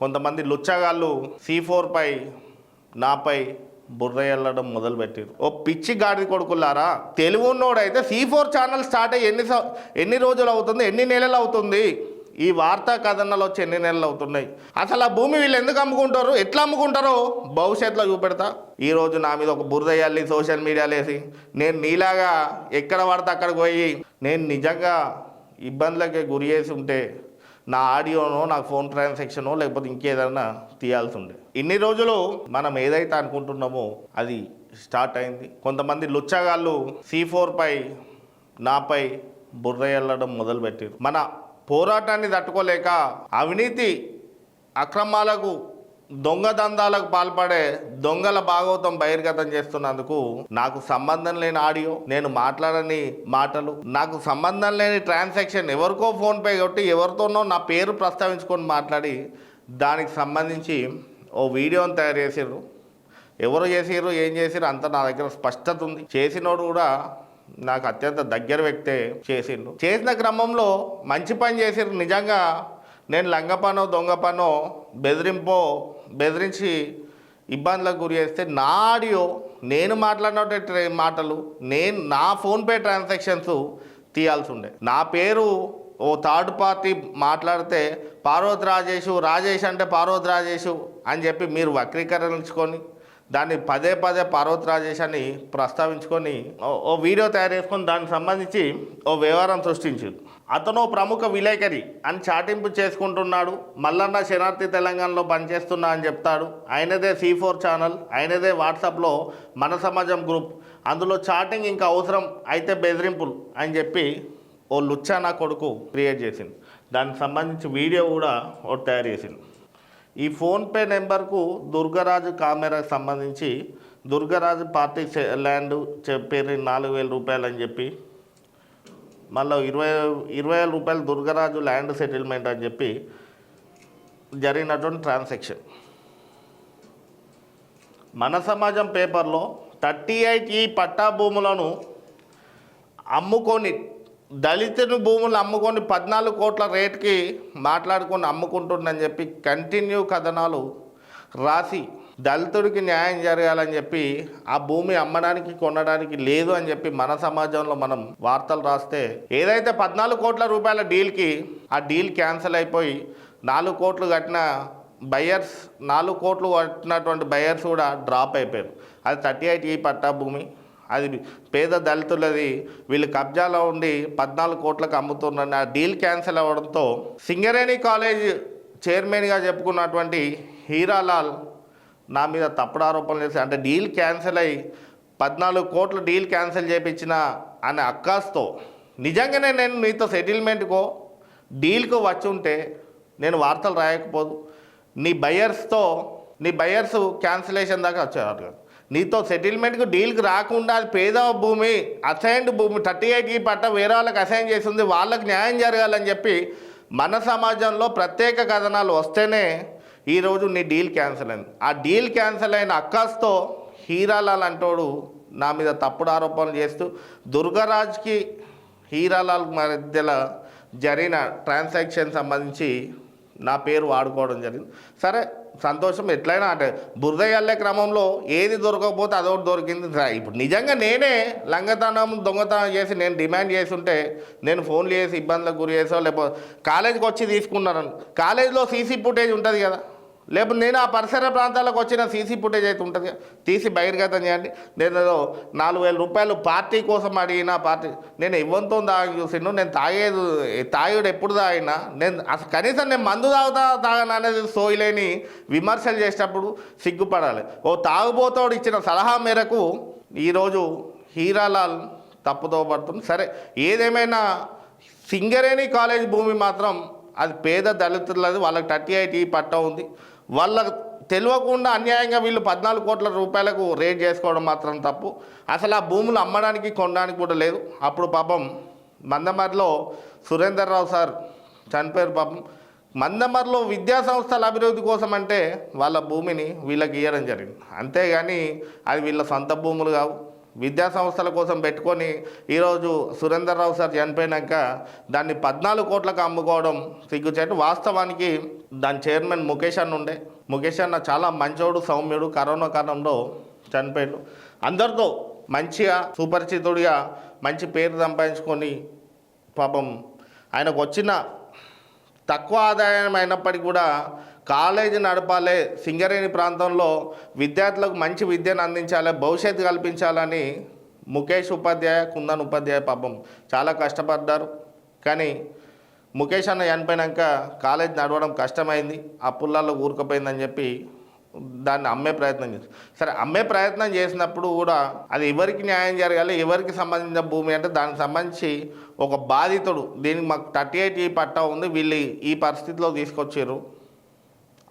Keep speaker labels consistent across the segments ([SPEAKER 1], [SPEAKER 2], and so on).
[SPEAKER 1] కొంతమంది లుచ్చగాళ్ళు C four పై నాపై బుర్ర వెళ్ళడం మొదలుపెట్టారు ఓ పిచ్చి గాడి కొడుకులారా తెలుగు ఉన్నోడైతే సి ఫోర్ ఛానల్ స్టార్ట్ అయ్యి ఎన్ని ఎన్ని రోజులు అవుతుంది? ఎన్ని నెలలు అవుతుంది? ఈ వార్తా కథనాలు వచ్చి ఎన్ని నెలలు అవుతున్నాయి? అసలు ఆ భూమి వీళ్ళు ఎందుకు అమ్ముకుంటారు? ఎట్లా అమ్ముకుంటారో భవిష్యత్తులో చూపెడతా. ఈరోజు నా మీద ఒక బురదయ్యాలి సోషల్ మీడియాలో వేసి నేను నీలాగా ఎక్కడ పడితే అక్కడికి పోయి నేను నిజంగా ఇబ్బందులకి గురి చేసి ఉంటే నా ఆడియోనో నా ఫోన్ ట్రాన్సాక్షనో లేకపోతే ఇంకేదైనా తీయాల్సి ఉండే ఇన్ని రోజులు మనం ఏదైతే అనుకుంటున్నామో అది స్టార్ట్ అయింది. కొంతమంది లుచ్చగాళ్ళు సి ఫోర్ పై నాపై బుర్ర ఎల్లడం మొదలుపెట్టారు మన పోరాటాన్ని తట్టుకోలేక అవినీతి అక్రమాలకు దొంగ దందాలకు పాల్పడే దొంగల భాగవతం బహిర్గతం చేస్తున్నందుకు నాకు సంబంధం లేని ఆడియో నేను మాట్లాడని మాటలు నాకు సంబంధం లేని ట్రాన్సాక్షన్ ఎవరికో ఫోన్పే కొట్టి ఎవరితోనో నా పేరు ప్రస్తావించుకొని మాట్లాడి దానికి సంబంధించి ఓ వీడియోని తయారు చేసిర్రు. ఎవరు చేసిర్రు ఏం చేసిర్రు అంత నా దగ్గర స్పష్టత ఉంది. చేసినోడు కూడా నాకు అత్యంత దగ్గర వ్యక్తే చేసిండు చేసిన క్రమంలో మంచి పని చేసిర్రు. నిజంగా నేను లంగపనో దొంగపనో బెదిరింపో బెదిరించి ఇబ్బందులకు గురి చేస్తే నా ఆడియో నేను మాట్లాడినటువంటి మాటలు నేను నా ఫోన్పే ట్రాన్సాక్షన్స్ తీయాల్సి ఉండే నా పేరు ఓ థర్డ్ పార్టీ మాట్లాడితే పార్వతి రాజేషు రాజేష్ అంటే పార్వతి రాజేషు అని చెప్పి మీరు వక్రీకరించుకొని దాన్ని పదే పదే పార్వతి రాజేష్ అని ప్రస్తావించుకొని ఓ- వీడియో తయారు చేసుకొని దానికి సంబంధించి ఓ వ్యవహారం సృష్టించారు అతను ఓ ప్రముఖ విలేకరి అని చాటింపు చేసుకుంటున్నాడు. మల్లన్న శనార్థి తెలంగాణలో పనిచేస్తున్నా అని చెప్తాడు. ఆయనదే సి ఫోర్ ఛానల్ ఆయనదే వాట్సాప్లో మన సమాజం గ్రూప్. అందులో చాటింగ్ ఇంకా అవసరం అయితే బెదిరింపులు అని చెప్పి ఓ లుచ్చానా కొడుకు క్రియేట్ చేసింది దానికి సంబంధించి వీడియో కూడా ఒకటి తయారు చేసింది ఈ ఫోన్పే నెంబర్కు దుర్గరాజు కామెరాకు సంబంధించి దుర్గరాజు పార్టీ ల్యాండ్ చెప్పారు నాలుగు వేల రూపాయలు అని చెప్పి మళ్ళీ ఇరవై ఇరవై వేల రూపాయలు దుర్గరాజు ల్యాండ్ సెటిల్మెంట్ అని చెప్పి జరిగినటువంటి ట్రాన్సాక్షన్. మన సమాజం పేపర్లో థర్టీ ఎయిట్ ఈ పట్టా భూములను అమ్ముకొని దళితుని భూములు అమ్ముకొని పద్నాలుగు కోట్ల రేట్కి మాట్లాడుకొని అమ్ముకుంటుందని చెప్పి కంటిన్యూ కథనాలు రాసి దళితుడికి న్యాయం జరగాలని చెప్పి ఆ భూమి అమ్మడానికి కొనడానికి లేదు అని చెప్పి మన సమాజంలో మనం వార్తలు రాస్తే ఏదైతే పద్నాలుగు కోట్ల రూపాయల డీల్కి ఆ డీల్ క్యాన్సిల్ అయిపోయి నాలుగు కోట్లు కట్టిన బయర్స్ నాలుగు కోట్లు కట్టినటువంటి బయర్స్ కూడా డ్రాప్ అయిపోయారు. అది థర్టీ ఎయిట్ ఈ పట్టా భూమి. అది పేద దళితులది వీళ్ళు కబ్జాలో ఉండి పద్నాలుగు కోట్లకు అమ్ముతున్న ఆ డీల్ క్యాన్సిల్ అవ్వడంతో సింగరేణి కాలేజ్ చైర్మన్గా చెప్పుకున్నటువంటి హీరాలాల్ నా మీద తప్పుడు ఆరోపణలు చేసి అంటే డీల్ క్యాన్సిల్ అయ్యి పద్నాలుగు కోట్ల డీల్ క్యాన్సిల్ చేయించిన అనే అక్కాస్తో నిజంగానే నేను మీతో సెటిల్మెంట్కో డీల్కు వచ్చి ఉంటే నేను వార్తలు రాయకపోదు. నీ బయర్స్తో నీ బయర్స్ క్యాన్సిలేషన్ దాకా వచ్చేవారు నీతో సెటిల్మెంట్కి డీల్కి రాకుండా పేద భూమి అసైన్డ్ భూమి థర్టీ ఎయిట్కి పట్ట వేరే వాళ్ళకి అసైన్ చేసింది వాళ్ళకి న్యాయం జరగాలని చెప్పి మన సమాజంలో ప్రత్యేక కథనాలు వస్తేనే ఈరోజు నీ డీల్ క్యాన్సిల్ అయింది. ఆ డీల్ క్యాన్సిల్ అయిన అక్కాస్తో హీరాలాల్ అంటోడు నా మీద తప్పుడు ఆరోపణలు చేస్తూ దుర్గరాజ్కి హీరాలాల్ మధ్యలో జరిగిన ట్రాన్సాక్షన్ సంబంధించి నా పేరు వాడుకోవడం జరిగింది. సరే సంతోషం ఎట్లయినా అంటే బురద క్రమంలో ఏది దొరకకపోతే అదొకటి దొరికింది ఇప్పుడు నిజంగా నేనే లంగతనం దొంగతనం చేసి నేను డిమాండ్ చేసి ఉంటే నేను ఫోన్లు చేసి ఇబ్బందులకు గురి చేసో లేకపోతే కాలేజీకి వచ్చి తీసుకున్నాను కాలేజీలో సీసీ ఫుటేజ్ ఉంటుంది కదా. లేకపోతే నేను ఆ పరిసర ప్రాంతాలకు వచ్చిన సీసీ ఫుటేజ్ అయితే ఉంటుంది. తీసి బహిర్గతం చేయండి. నేను నాలుగు వేల రూపాయలు పార్టీ కోసం అడిగిన పార్టీ నేను ఇవ్వంతో తాగి చూసిండు నేను తాగేది తాగుడు ఎప్పుడు తాగినా నేను అసలు కనీసం నేను మందు తాగుతా తాగను అనేది సోయిలేని విమర్శలు చేసేటప్పుడు సిగ్గుపడాలి. ఓ తాగుబోతోడు ఇచ్చిన సలహా మేరకు ఈరోజు హీరాలాల్ తప్పుతో పడుతుంది. సరే ఏదేమైనా సింగరేణి కాలేజ్ భూమి మాత్రం అది పేద దళితులది వాళ్ళకి థర్టీ ఎయిట్ ఈ పట్టా ఉంది. వాళ్ళకు తెలియకుండా అన్యాయంగా వీళ్ళు పద్నాలుగు కోట్ల రూపాయలకు రేట్ చేసుకోవడం మాత్రం తప్పు. అసలు ఆ భూములు అమ్మడానికి కొనడానికి కూడా లేదు. అప్పుడు పాపం మందమరిలో సురేందర్ రావు సార్ చనిపోయారు పాపం. మందమరిలో విద్యా సంస్థల అభివృద్ధి కోసం అంటే వాళ్ళ భూమిని వీళ్ళకి ఇవ్వడం జరిగింది. అంతేగాని అది వీళ్ళ సొంత భూములు కావు. విద్యా సంస్థల కోసం పెట్టుకొని ఈరోజు సురేందర్ రావు సార్ చనిపోయినాక దాన్ని పద్నాలుగు కోట్లకు అమ్ముకోవడం సిగ్గుచేటు. వాస్తవానికి దాని చైర్మన్ ముఖేష్ అన్న ఉండే. ముఖేష్ అన్న చాలా మంచోడు సౌమ్యుడు కరోనా కాలంలో చనిపోయాడు. అందరితో మంచిగా సుపరిచితుడిగా మంచి పేరు సంపాదించుకొని పాపం ఆయనకు వచ్చిన తక్కువ ఆదాయం అయినప్పటికీ కూడా కాలేజీ నడపాలి సింగరేణి ప్రాంతంలో విద్యార్థులకు మంచి విద్యను అందించాలి భవిష్యత్తు కల్పించాలని ముఖేష్ ఉపాధ్యాయ కుందన్ ఉపాధ్యాయ పాపం చాలా కష్టపడ్డారు. కానీ ముఖేష్ అన్న చనిపోయినాక కాలేజ్ నడవడం కష్టమైంది ఆ పుల్లాల్లో ఊరుకుపోయిందని చెప్పి దాన్ని అమ్మే ప్రయత్నం చేసి సరే అమ్మే ప్రయత్నం చేసినప్పుడు కూడా అది ఎవరికి న్యాయం జరగాలి ఎవరికి సంబంధించిన భూమి అంటే దానికి సంబంధించి ఒక బాధితుడు దీనికి మాకు థర్టీ ఎయిట్ ఈ పట్టా ఉంది వీళ్ళు ఈ పరిస్థితిలో తీసుకొచ్చారు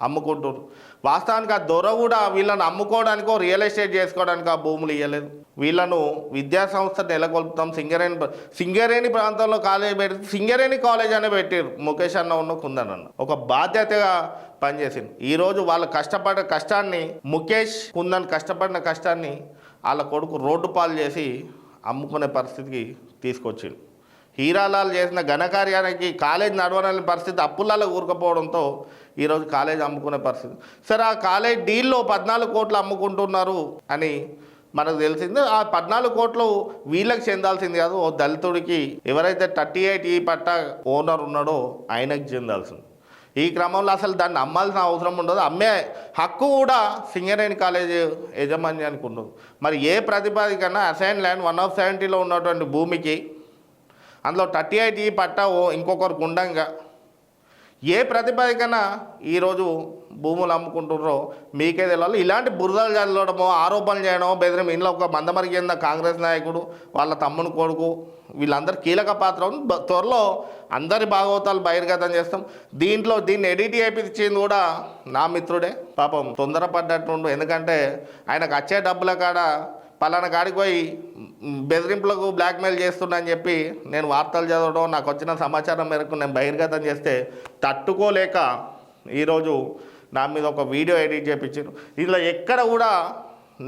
[SPEAKER 1] అమ్ముకుంటారు వాస్తవానికి ఆ దొర కూడా వీళ్ళని అమ్ముకోవడానికో రియల్ ఎస్టేట్ చేసుకోవడానికి ఆ భూములు ఇవ్వలేదు వీళ్ళను విద్యాసంస్థ నెలకొల్పుతాం. సింగరేణి సింగరేణి ప్రాంతంలో కాలేజ్ పెడితే సింగరేణి కాలేజ్ అనే పెట్టారు ముఖేష్ అన్న ఉన్న కుందన్ అన్న. ఒక బాధ్యతగా పనిచేసింది ఈరోజు వాళ్ళ కష్టపడ్డ కష్టాన్ని ముఖేష్ కుందన్ కష్టపడిన కష్టాన్ని వాళ్ళ కొడుకు రోడ్డు పాలు చేసి అమ్ముకునే పరిస్థితికి తీసుకొచ్చిండు. హీరాలాల్ చేసిన ఘనకార్యానికి కాలేజ్ నడవనని పరిస్థితి అప్పులలో ఊరుకపోవడంతో ఈరోజు కాలేజ్ అమ్ముకునే పరిస్థితి. సరే ఆ కాలేజ్ డీల్లో పద్నాలుగు కోట్లు అమ్ముకుంటున్నారు అని మనకు తెలిసింది. ఆ పద్నాలుగు కోట్లు వీళ్ళకి చెందాల్సింది కాదు ఓ దళితుడికి. ఎవరైతే థర్టీ ఎయిట్ ఈ పట్ట ఓనర్ ఉన్నాడో ఆయనకి చెందాల్సింది. ఈ క్రమంలో అసలు దాన్ని అమ్మాల్సిన అవసరం ఉండదు. అమ్మే హక్కు కూడా సింగరేణి కాలేజ్ యజమాన్యానికి ఉండదు. మరి ఏ ప్రతిపాదికన్నా అసైన్ ల్యాండ్ వన్ ఆఫ్ సెవెంటీలో ఉన్నటువంటి భూమికి అందులో థర్టీ ఎయిట్ ఈ పట్ట ఓ ఇంకొకరికి ఉండంగా ఏ ప్రతిపాదికన ఈరోజు భూములు అమ్ముకుంటున్నారో మీకే తెలియాలి ఇలాంటి బురదలు చదవడమో ఆరోపణలు చేయడమో బెదిరం ఇంట్లో ఒక మందమరి కింద కాంగ్రెస్ నాయకుడు వాళ్ళ తమ్ముని కొడుకు వీళ్ళందరూ కీలక పాత్ర ఉంది. త్వరలో అందరి భాగవతాలు బహిర్గతం చేస్తాం. దీంట్లో దీన్ని ఎడిట్ చేయించింది కూడా నా మిత్రుడే. పాపం తొందరపడ్డట్టుండు. ఎందుకంటే ఆయనకు వచ్చే డబ్బుల కాడ పలానా కాడికి పోయి బెదిరింపులకు బ్లాక్మెయిల్ చేస్తున్నా అని చెప్పి నేను వార్తలు చదవడం నాకు వచ్చిన సమాచారం మేరకు నేను బహిర్గతం చేస్తే తట్టుకోలేక ఈరోజు నా మీద ఒక వీడియో ఎడిట్ చేయించారు ఇందులో ఎక్కడ కూడా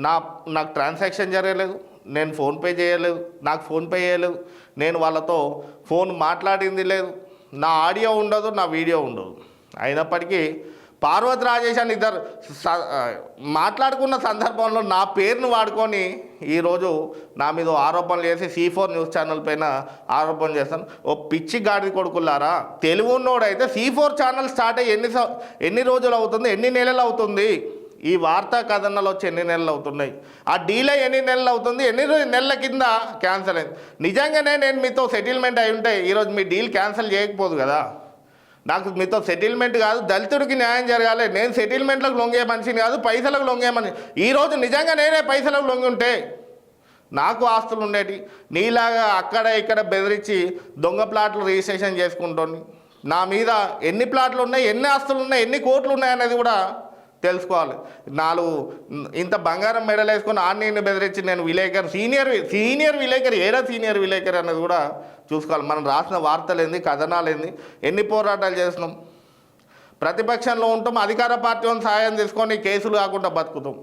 [SPEAKER 1] నా నాకు ట్రాన్సాక్షన్ జరగలేదు నేను ఫోన్పే చేయలేదు నాకు ఫోన్పే చేయలేదు నేను వాళ్ళతో ఫోన్ మాట్లాడింది లేదు నా ఆడియో ఉండదు నా వీడియో ఉండదు. అయినప్పటికీ పార్వతి రాజేష్ అని ఇద్దరు మాట్లాడుకున్న సందర్భంలో నా పేరును వాడుకొని ఈరోజు నా మీద ఆరోపణలు చేసి సి ఫోర్ న్యూస్ ఛానల్ పైన ఆరోపణ చేస్తాను. ఓ పిచ్చి గాడిది కొడుకులారా తెలుగు ఉన్నోడైతే సి ఫోర్ ఛానల్ స్టార్ట్ అయ్యి ఎన్ని ఎన్ని రోజులు అవుతుంది ఎన్ని నెలలు అవుతుంది? ఈ వార్తా కథనాలు వచ్చి ఎన్ని నెలలు అవుతున్నాయి? ఆ డీలే ఎన్ని నెలలు అవుతుంది ఎన్ని నెలల కింద క్యాన్సిల్ అయింది. నిజంగానే నేను మీతో సెటిల్మెంట్ అయి ఉంటే ఈరోజు మీ డీల్ క్యాన్సిల్ చేయకపోదు కదా. నాకు మీతో సెటిల్మెంట్ కాదు దళితుడికి న్యాయం జరగాలి. నేను సెటిల్మెంట్లకు లొంగే మనిషిని కాదు పైసలకు లొంగే మనిషి ఈరోజు నిజంగా నేనే పైసలకు లొంగి ఉంటే నాకు ఆస్తులు ఉండేటి. నీలాగా అక్కడ ఇక్కడ బెదిరించి దొంగ ప్లాట్లు రిజిస్ట్రేషన్ చేసుకుంటుంది. నా మీద ఎన్ని ప్లాట్లు ఉన్నాయి ఎన్ని ఆస్తులు ఉన్నాయి ఎన్ని కోట్లు ఉన్నాయి అనేది కూడా తెలుసుకోవాలి. నాలుగు ఇంత బంగారం మెడల్ వేసుకొని నేను బెదిరించి నేను విలేకర్ సీనియర్ సీనియర్ విలేకర్ ఏడా సీనియర్ విలేకరు అనేది కూడా చూసుకోవాలి. మనం రాసిన వార్తలు ఏంది కథనాలు ఏంది ఎన్ని పోరాటాలు చేసినాం? ప్రతిపక్షంలో ఉంటాం అధికార పార్టీ వాళ్ళ సహాయం తీసుకొని కేసులు కాకుండా బతుకుతాం.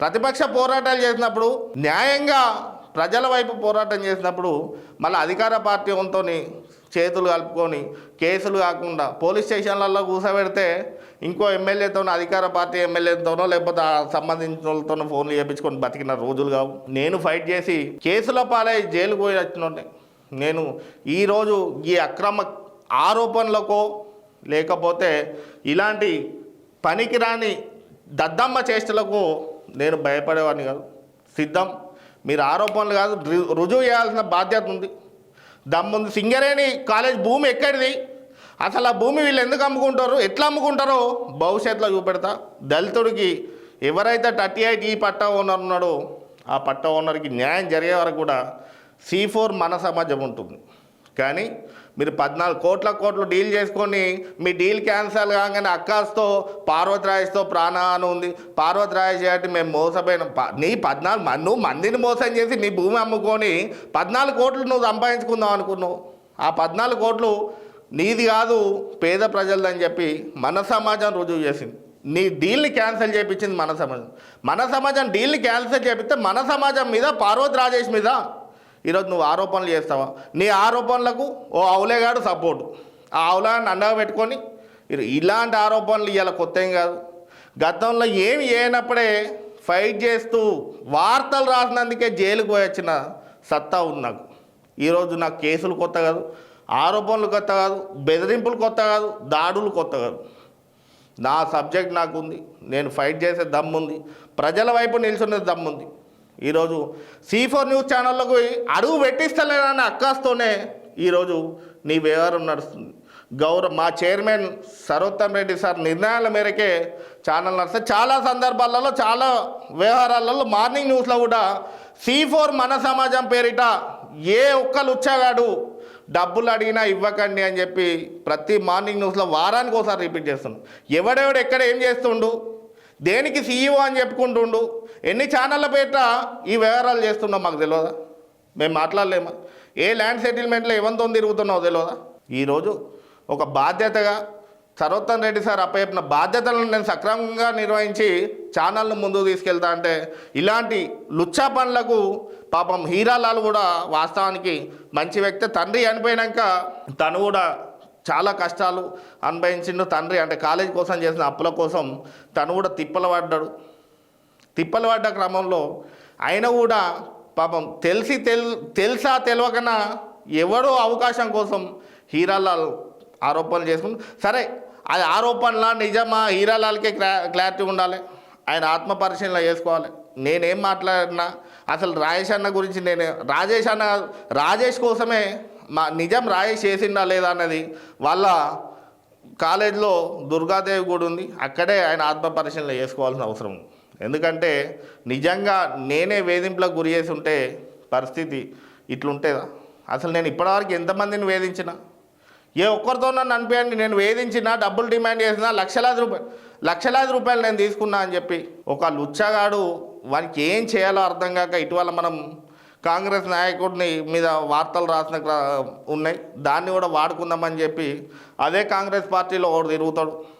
[SPEAKER 1] ప్రతిపక్ష పోరాటాలు చేసినప్పుడు న్యాయంగా ప్రజల వైపు పోరాటం చేసినప్పుడు మళ్ళీ అధికార పార్టీ వాళ్ళతో చేతులు కలుపుకొని కేసులు కాకుండా పోలీస్ స్టేషన్లలో కూర్చోబెడితే ఇంకో ఎమ్మెల్యేతో అధికార పార్టీ ఎమ్మెల్యేతోనో లేకపోతే సంబంధించిన వాళ్ళతోనో ఫోన్లు చేయించుకొని బతికిన రోజులు కావు. నేను ఫైట్ చేసి కేసుల పాలై జైలుకు పోయి వచ్చినోడ్ని. నేను ఈరోజు ఈ అక్రమ ఆరోపణలకో లేకపోతే ఇలాంటి పనికిరాని దద్దమ్మ చేష్టలకు నేను భయపడేవాడిని కాదు. సిద్ధం. మీరు ఆరోపణలు కాదు రుజువు చేయాల్సిన బాధ్యత ఉంది. దమ్ముంది సింగరేణి కాలేజ్ భూమి ఎక్కడిది? అసలు ఆ భూమి వీళ్ళు ఎందుకు అమ్ముకుంటారు? ఎట్లా అమ్ముకుంటారో భవిష్యత్తులో చూపెడతా. దళితుడికి ఎవరైతే థర్టీ ఎయిట్ ఈ పట్టా ఓనర్ ఉన్నాడో ఆ పట్టా ఓనర్కి న్యాయం జరిగే వరకు కూడా సి ఫోర్ మన సమాజం ఉంటుంది. కానీ మీరు పద్నాలుగు కోట్ల కోట్లు డీల్ చేసుకొని మీ డీల్ క్యాన్సల్ కాగానే అక్కాస్తో పార్వతి రాజేష్తో ప్రాణాన్ని ఉంది. పార్వతి అంటే మేము మోసపోయిన నీ పద్నాలుగు మ- నువ్వు మందిని మోసం చేసి నీ భూమి అమ్ముకొని పద్నాలుగు కోట్లు నువ్వు సంపాదించుకుందాం అనుకున్నావు. ఆ పద్నాలుగు కోట్లు నీది కాదు పేద ప్రజలదని చెప్పి మన సమాజం రుజువు చేసింది. నీ డీల్ని క్యాన్సిల్ చేయించింది మన సమాజం. మన సమాజం డీల్ని క్యాన్సిల్ చేపిస్తే మన సమాజం మీద పార్వతి రాజేష్ మీద ఈరోజు నువ్వు ఆరోపణలు చేస్తావా? నీ ఆరోపణలకు ఓ అవులేగాడు సపోర్టు. ఆ అవులాన్ని అండగా పెట్టుకొని ఇలాంటి ఆరోపణలు ఇవాళ కొత్త ఏం కాదు. గతంలో ఏమి చేయనప్పుడే ఫైట్ చేస్తూ వార్తలు రాసినందుకే జైలుకు పోయి వచ్చిన సత్తా ఉంది నాకు. ఈరోజు నాకు కేసులు కొత్త కాదు ఆరోపణలు కొత్త కాదు బెదిరింపులు కొత్త కాదు దాడులు కొత్త కాదు. నా సబ్జెక్ట్ నాకు ఉంది నేను ఫైట్ చేసే దమ్ముంది ప్రజల వైపు నిల్చునే దమ్ముంది. ఈరోజు సి ఫోర్ న్యూస్ ఛానళ్ళకు అడుగు పెట్టిస్తలేనని అక్కాస్తోనే ఈరోజు నీ వ్యవహారం నడుస్తుంది. గౌరవ మా చైర్మన్ సరోత్తమ్ రెడ్డి సార్ నిర్ణయాల మేరకే ఛానల్ నడుస్తుంది చాలా సందర్భాలలో చాలా వ్యవహారాలలో మార్నింగ్ న్యూస్లో కూడా సి ఫోర్ మన సమాజం పేరిట ఏ ఒక్కరు లుచ్చగాడు డబ్బులు అడిగినా ఇవ్వకండి అని చెప్పి ప్రతి మార్నింగ్ న్యూస్లో వారానికి ఒకసారి రిపీట్ చేస్తుండు. ఎవడెవడు ఎక్కడ ఏం చేస్తుండు దేనికి సీఈఓ అని చెప్పుకుంటుండు? ఎన్ని ఛానళ్ళ పేట ఈ వ్యవహారాలు చేస్తున్నావు మాకు తెలియదా మేము మాట్లాడలేమా? ఏ ల్యాండ్ సెటిల్మెంట్లో ఎవరితో తిరుగుతున్నావు తెలియదా ఈరోజు ఒక బాధ్యతగా సర్వోత్తమ్ రెడ్డి సార్ అప్పచెప్పిన బాధ్యతలను నేను సక్రమంగా నిర్వహించి ఛానల్ను ముందుకు తీసుకెళ్తా అంటే ఇలాంటి లుచ్చా పనులకు పాపం హీరాలాలు కూడా వాస్తవానికి మంచి వ్యక్తి తండ్రి చనిపోయినాక తను కూడా చాలా కష్టాలు అనుభవించిండు తండ్రి. అంటే కాలేజ్ కోసం చేసిన అప్పుల కోసం తను కూడా తిప్పలు పడ్డాడు తిప్పలు పడ్డ క్రమంలో ఆయన కూడా పాపం తెలిసి తెల్ తెలుసా తెలియకనా ఎవడో అవకాశం కోసం హీరాలాల్ ఆరోపణలు చేసుకుంటు సరే అది ఆరోపణలా నిజమా? హీరాలాల్కే క్లా క్లారిటీ ఉండాలి. ఆయన ఆత్మ పరిశీలన చేసుకోవాలి. నేనేం మాట్లాడినా అసలు రాజేష్ అన్న గురించి నేను రాజేష్ అన్న రాజేష్ కోసమే మా నిజం రాజేష్ చేసిండా లేదా అన్నది వాళ్ళ కాలేజ్లో దుర్గాదేవి గుడి ఉంది అక్కడే ఆయన ఆత్మ పరిశీలన చేసుకోవాల్సిన అవసరం ఎందుకంటే నిజంగా నేనే వేధింపులకు గురి చేసి ఉంటే పరిస్థితి ఇట్లుంటేదా? అసలు నేను ఇప్పటివరకు ఎంతమందిని వేధించిన? ఏ ఒక్కరితో నన్ను అనిపించండి నేను వేధించిన డబ్బులు డిమాండ్ చేసిన లక్షలాది రూపాయలు లక్షలాది రూపాయలు నేను తీసుకున్నా అని చెప్పి ఒక లుచ్చగాడు వానికి ఏం చేయాలో అర్థం కాక ఇటీవల మనం కాంగ్రెస్ నాయకుడిని మీద వార్తలు రాసిన ఉన్నాయి. దాన్ని కూడా వాడుకుందామని చెప్పి అదే కాంగ్రెస్ పార్టీలో ఒకడు తిరుగుతాడు.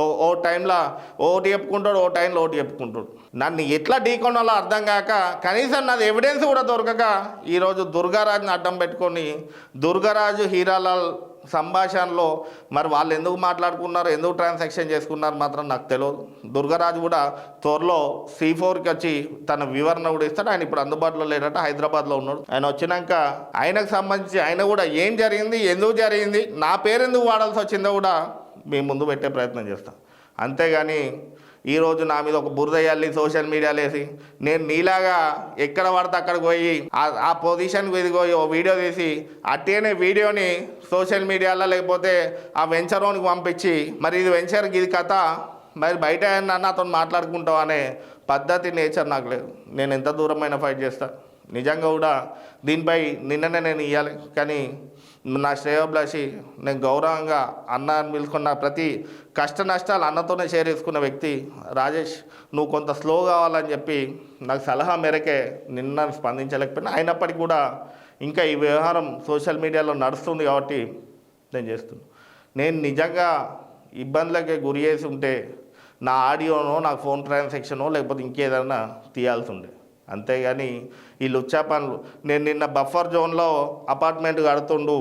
[SPEAKER 1] ఓ ఓ టైంలో ఓటు చెప్పుకుంటాడు ఓ టైంలో ఓటు చెప్పుకుంటాడు. నన్ను ఎట్లా ఢీకొనాలో అర్థం కాక కనీసం నాది ఎవిడెన్స్ కూడా దొరకక ఈరోజు దుర్గారాజుని అడ్డం పెట్టుకొని దుర్గారాజు హీరాలాల్ సంభాషణలో మరి వాళ్ళు ఎందుకు మాట్లాడుకున్నారు ఎందుకు ట్రాన్సాక్షన్ చేసుకున్నారు మాత్రం నాకు తెలియదు దుర్గరాజు కూడా త్వరలో సి ఫోర్కి వచ్చి తన వివరణ కూడా ఇస్తాడు. ఆయన ఇప్పుడు అందుబాటులో లేడట హైదరాబాద్లో ఉన్నాడు. ఆయన వచ్చినాక ఆయనకు సంబంధించి ఆయన కూడా ఏం జరిగింది ఎందుకు జరిగింది నా పేరు ఎందుకు వాడాల్సి వచ్చిందో కూడా మీ ముందు పెట్టే ప్రయత్నం చేస్తాం. అంతేగాని ఈరోజు నా మీద ఒక బురదయ్యాలి సోషల్ మీడియాలో వేసి నేను నీలాగా ఎక్కడ పడితే అక్కడికి పోయి ఆ- పొజిషన్కి ఇది ఓ వీడియో తీసి అట్టేనే వీడియోని సోషల్ మీడియాలో లేకపోతే ఆ వెంచర్ ఓన్కి పంపించి మరి ఇది వెంచర్కి ఇది కథ మరి బయట నాతో మాట్లాడుకుంటావు అనే పద్ధతి నేచర్ నాకు లేదు. నేను ఎంత దూరమైన ఫైట్ చేస్తాను నిజంగా కూడా దీనిపై నిన్ననే నేను ఇవ్వాలి కానీ నా శ్రేయోభిలాషి నేను గౌరవంగా అన్న అని పిలుచుకున్న ప్రతి కష్ట నష్టాలు అన్నతోనే షేర్ చేసుకున్న వ్యక్తి రాజేష్. నువ్వు కొంత స్లో కావాలని చెప్పి నాకు సలహా మేరకే నిన్న స్పందించలేకపోయినా అయినప్పటికీ కూడా ఇంకా ఈ వ్యవహారం సోషల్ మీడియాలో నడుస్తుంది కాబట్టి నేను చేస్తున్నాను నేను నిజంగా ఇబ్బందులకి గురి చేసి ఉంటే నా ఆడియోనో నా ఫోన్ ట్రాన్సాక్షనో లేకపోతే ఇంకేదైనా తీయాల్సి ఉండే. అంతేగాని ఈ లుచ్చా పనులు. నేను నిన్న బఫర్ జోన్లో అపార్ట్మెంట్ కడుతుండు.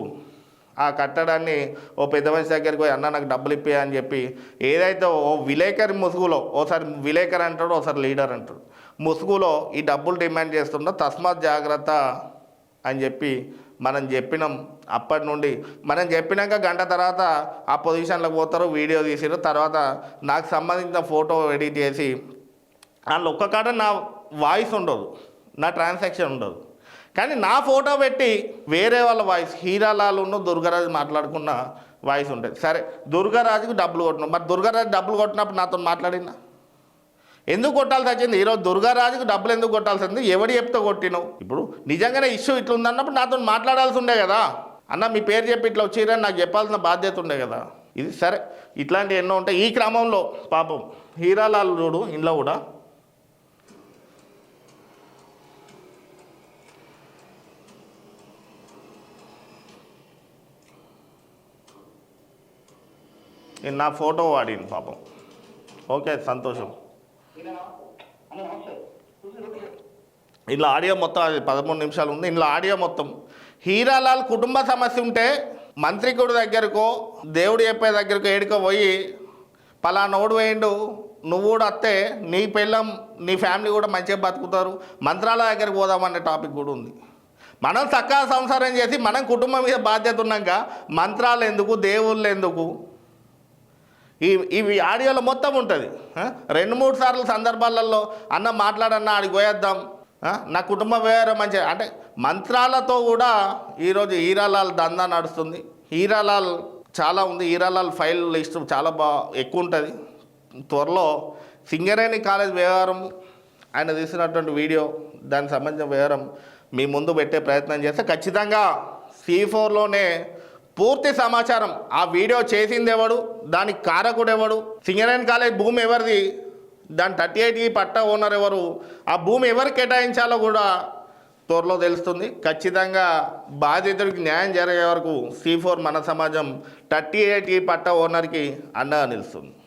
[SPEAKER 1] ఆ కట్టడాన్ని ఓ పెద్ద మనిషి దగ్గరికి పోయి అన్న నాకు డబ్బులు ఇప్పే అని చెప్పి ఏదైతే ఓ విలేకరి ముసుగులో ఓసారి విలేకరి అంటాడు ఓసారి లీడర్ అంటాడు ముసుగులో ఈ డబ్బులు డిమాండ్ చేస్తుండో తస్మాత్ జాగ్రత్త అని చెప్పి మనం చెప్పినాం అప్పటి నుండి. మనం చెప్పినాక గంట తర్వాత ఆ పొజిషన్లకు పోతారు వీడియో తీసిరు తర్వాత నాకు సంబంధించిన ఫోటో ఎడిట్ చేసి వాళ్ళు ఒక్క కాడ నా వాయిస్ ఉండదు నా ట్రాన్సాక్షన్ ఉండదు. కానీ నా ఫోటో పెట్టి వేరే వాళ్ళ వాయిస్ హీరాలాలును దుర్గరాజు మాట్లాడుకున్న వాయిస్ ఉంటుంది. సరే దుర్గరాజుకు డబ్బులు కొట్టినాం మరి దుర్గరాజు డబ్బులు కొట్టినప్పుడు నాతో మాట్లాడినా ఎందుకు కొట్టాల్సి వచ్చింది? ఈరోజు దుర్గారాజుకు డబ్బులు ఎందుకు కొట్టాల్సి వచ్చింది? ఎవడు చెప్తే కొట్టినావు? ఇప్పుడు నిజంగానే ఇష్యూ ఇట్లా ఉందన్నప్పుడు నాతో మాట్లాడాల్సి ఉండే కదా. అన్న మీ పేరు చెప్పి ఇట్లా వచ్చిరని నాకు చెప్పాల్సిన బాధ్యత ఉండే కదా. ఇది సరే ఇట్లాంటివి ఎన్నో ఉంటాయి. ఈ క్రమంలో పాపం హీరాలాల్ చూడు ఇంట్లో కూడా నేను నా ఫోటో వాడింది పాపం. ఓకే సంతోషం. ఇందులో ఆడియో మొత్తం అది పదమూడు నిమిషాలు ఉంది. ఇందులో ఆడియో మొత్తం. హీరాలాల్ కుటుంబ సమస్య ఉంటే మంత్రికుడి దగ్గరకో దేవుడు చెప్పే దగ్గరకు ఏడుకో పోయి పలానోడు వేయండు నువ్వు కూడా వస్తే నీ పిల్లం నీ ఫ్యామిలీ కూడా మంచిగా బతుకుతారు మంత్రాల దగ్గరికి పోదామనే టాపిక్ కూడా ఉంది. మనం చక్కగా సంసారం చేసి మనం కుటుంబం మీద బాధ్యత ఉన్నాక మంత్రాలు ఎందుకు దేవుళ్ళు ఎందుకు ఈ ఇవి ఆడియోలో మొత్తం ఉంటుంది. రెండు మూడు సార్లు సందర్భాలలో అన్న మాట్లాడన్నా ఆడికి పోయేద్దాం. నా కుటుంబ వ్యవహారం మంచి అంటే మంత్రాలతో కూడా ఈరోజు హీరాలాల్ దందా నడుస్తుంది. హీరాలాల్ చాలా ఉంది. హీరాలాల్ ఫైల్ లిస్ట్ చాలా బా ఎక్కువ ఉంటుంది. త్వరలో సింగరేణి కాలేజ్ వ్యవహారం ఆయన తీసినటువంటి వీడియో దానికి సంబంధించిన వ్యవహారం మీ ముందు పెట్టే ప్రయత్నం చేస్తే ఖచ్చితంగా సి ఫోర్లోనే పూర్తి సమాచారం. ఆ వీడియో చేసింది ఎవడు దానికి కారకుడు ఎవడు సింగరేణి కాలేజ్ భూమి ఎవరిది? దాని థర్టీ ఎయిట్ పట్ట ఓనర్ ఎవరు? ఆ భూమి ఎవరు కేటాయించాలో కూడా త్వరలో తెలుస్తుంది. ఖచ్చితంగా బాధితుడికి న్యాయం జరిగే వరకు సి ఫోర్ మన సమాజం థర్టీ ఎయిట్ పట్ట ఓనర్కి అండగా నిలుస్తుంది.